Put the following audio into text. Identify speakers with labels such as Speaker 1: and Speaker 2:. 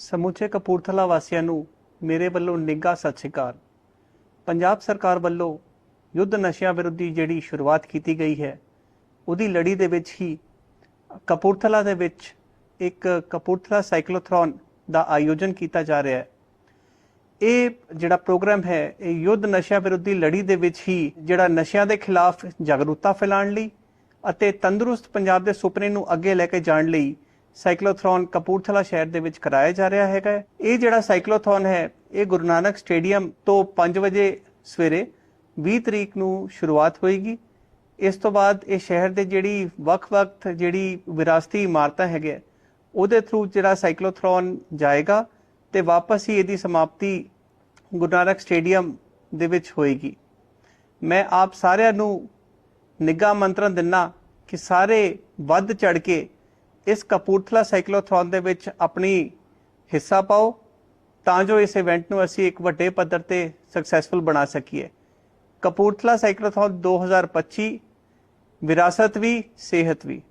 Speaker 1: ਸਮੁੱਚੇ ਕਪੂਰਥਲਾ ਵਾਸੀਆਂ ਨੂੰ ਮੇਰੇ ਵੱਲੋਂ ਨਿੱਘਾ ਸਤਿ ਸ਼੍ਰੀ ਅਕਾਲ। ਪੰਜਾਬ ਸਰਕਾਰ ਵੱਲੋਂ ਯੁੱਧ ਨਸ਼ਿਆਂ ਵਿਰੁੱਧੀ ਜਿਹੜੀ ਸ਼ੁਰੂਆਤ ਕੀਤੀ ਗਈ ਹੈ, ਉਹਦੀ ਲੜੀ ਦੇ ਵਿੱਚ ਹੀ ਕਪੂਰਥਲਾ ਦੇ ਵਿੱਚ ਇੱਕ ਕਪੂਰਥਲਾ ਸਾਈਕਲੋਥਰੋਨ ਦਾ ਆਯੋਜਨ ਕੀਤਾ ਜਾ ਰਿਹਾ ਹੈ। ਇਹ ਜਿਹੜਾ ਪ੍ਰੋਗਰਾਮ ਹੈ, ਇਹ ਯੁੱਧ ਨਸ਼ਿਆਂ ਵਿਰੁੱਧੀ ਲੜੀ ਦੇ ਵਿੱਚ ਹੀ ਜਿਹੜਾ ਨਸ਼ਿਆਂ ਦੇ ਖਿਲਾਫ ਜਾਗਰੂਕਤਾ ਫੈਲਾਉਣ ਲਈ ਅਤੇ ਤੰਦਰੁਸਤ ਪੰਜਾਬ ਦੇ ਸੁਪਨੇ ਨੂੰ ਅੱਗੇ ਲੈ ਕੇ ਜਾਣ ਲਈ ਸਾਈਕਲੋਥਰੋਨ ਕਪੂਰਥਲਾ ਸ਼ਹਿਰ ਦੇ ਵਿੱਚ ਕਰਾਇਆ ਜਾ ਰਿਹਾ ਹੈਗਾ ਇਹ ਜਿਹੜਾ ਸਾਈਕਲੋਥੌਨ ਹੈ, ਇਹ ਗੁਰੂ ਨਾਨਕ ਸਟੇਡੀਅਮ ਤੋਂ 5 ਵਜੇ ਸਵੇਰੇ 20 ਤਰੀਕ ਨੂੰ ਸ਼ੁਰੂਆਤ ਹੋਏਗੀ। ਇਸ ਤੋਂ ਬਾਅਦ ਇਹ ਸ਼ਹਿਰ ਦੇ ਜਿਹੜੀ ਵੱਖ-ਵੱਖ ਜਿਹੜੀ ਵਿਰਾਸਤੀ ਇਮਾਰਤਾਂ ਹੈਗੇ ਉਹਦੇ ਥਰੂ ਜਿਹੜਾ ਸਾਈਕਲੋਥਰੋਨ ਜਾਏਗਾ ਤੇ ਵਾਪਸ ਹੀ ਇਹਦੀ ਸਮਾਪਤੀ ਗੁਰੂ ਨਾਨਕ ਸਟੇਡੀਅਮ ਦੇ ਵਿੱਚ ਹੋਏਗੀ। ਮੈਂ ਆਪ ਸਾਰਿਆਂ ਨੂੰ ਨਿੱਘਾ ਮੰਤਰਨ ਦਿੰਨਾ ਕਿ ਸਾਰੇ ਵੱਧ ਚੜ ਕੇ ਇਸ ਕਪੂਰਥਲਾ ਸਾਈਕਲੋਥੌਨ ਦੇ ਵਿੱਚ ਆਪਣੀ ਹਿੱਸਾ ਪਾਓ, ਤਾਂ ਜੋ ਇਸ ਇਵੈਂਟ ਨੂੰ ਅਸੀਂ ਇੱਕ ਵੱਡੇ ਪੱਧਰ ਤੇ ਸਕਸੈਸਫੁਲ ਬਣਾ ਸਕੀਏ। ਕਪੂਰਥਲਾ ਸਾਈਕਲੋਥੌਨ 2025 ਵਿਰਾਸਤ ਵੀ, ਸਿਹਤ ਵੀ।